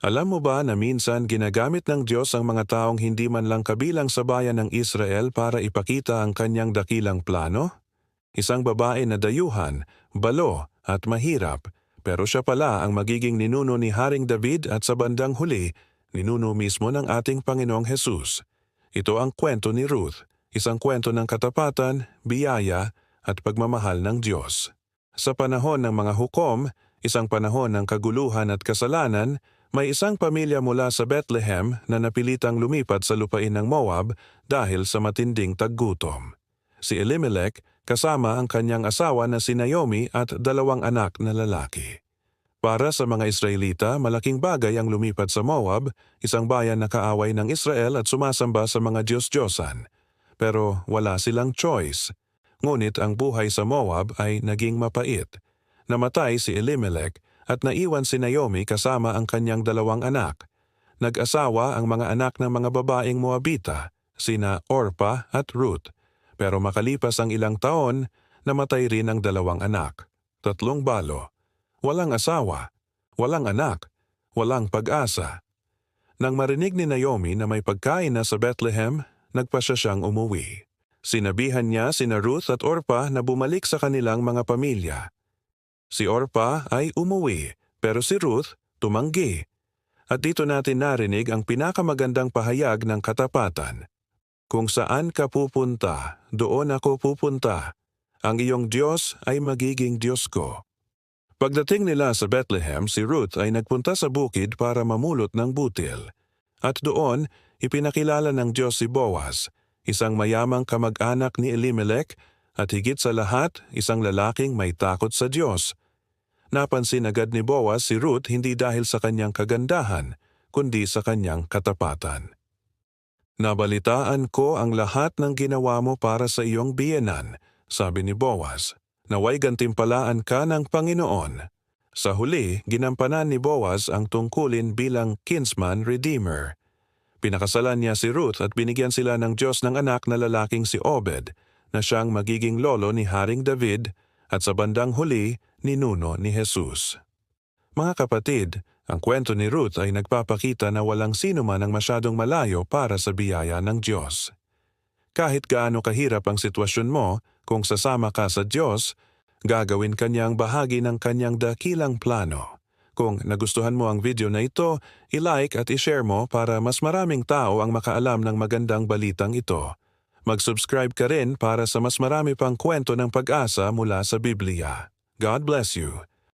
Alam mo ba na minsan ginagamit ng Diyos ang mga taong hindi man lang kabilang sa bayan ng Israel para ipakita ang kanyang dakilang plano? Isang babae na dayuhan, balo at mahirap, pero siya pala ang magiging ninuno ni Haring David at sa bandang huli, ninuno mismo ng ating Panginoong Hesus. Ito ang kwento ni Ruth, isang kwento ng katapatan, biyaya at pagmamahal ng Diyos. Sa panahon ng mga hukom, isang panahon ng kaguluhan at kasalanan, may isang pamilya mula sa Bethlehem na napilitang lumipat sa lupain ng Moab dahil sa matinding taggutom. Si Elimelech kasama ang kanyang asawa na si Naomi at dalawang anak na lalaki. Para sa mga Israelita, malaking bagay ang lumipat sa Moab, isang bayan na kaaway ng Israel at sumasamba sa mga Diyos-Diyosan. Pero wala silang choice. Ngunit ang buhay sa Moab ay naging mapait. Namatay si Elimelech at naiwan si Naomi kasama ang kanyang dalawang anak. Nag-asawa ang mga anak ng mga babaeng Moabita, sina Orpa at Ruth. Pero makalipas ang ilang taon, namatay rin ang dalawang anak. Tatlong balo. Walang asawa. Walang anak. Walang pag-asa. Nang marinig ni Naomi na may pagkain na sa Bethlehem, nagpasya siyang umuwi. Sinabihan niya sina Ruth at Orpa na bumalik sa kanilang mga pamilya. Si Orpa ay umuwi, pero si Ruth tumanggi. At dito natin narinig ang pinakamagandang pahayag ng katapatan. Kung saan ka pupunta, doon ako pupunta. Ang iyong Diyos ay magiging Diyos ko. Pagdating nila sa Bethlehem, si Ruth ay nagpunta sa bukid para mamulot ng butil. At doon, ipinakilala ng Diyos si Boaz, isang mayamang kamag-anak ni Elimelech at higit sa lahat, isang lalaking may takot sa Diyos. Napansin agad ni Boaz si Ruth hindi dahil sa kanyang kagandahan, kundi sa kanyang katapatan. Nabalitaan ko ang lahat ng ginawa mo para sa iyong biyenan, sabi ni Boaz. Naway gantimpalaan ka ng Panginoon. Sa huli, ginampanan ni Boaz ang tungkulin bilang kinsman redeemer. Pinakasalan niya si Ruth at binigyan sila ng Diyos ng anak na lalaking si Obed, na siyang magiging lolo ni Haring David at sa bandang huli, ninuno ni Jesus. Mga kapatid, ang kwento ni Ruth ay nagpapakita na walang sino man ang masyadong malayo para sa biyaya ng Diyos. Kahit gaano kahirap ang sitwasyon mo, kung sasama ka sa Diyos, gagawin kanyang bahagi ng kanyang dakilang plano. Kung nagustuhan mo ang video na ito, i-like at i-share mo para mas maraming tao ang makaalam ng magandang balitang ito. Mag-subscribe ka rin para sa mas marami pang kwento ng pag-asa mula sa Biblia. God bless you.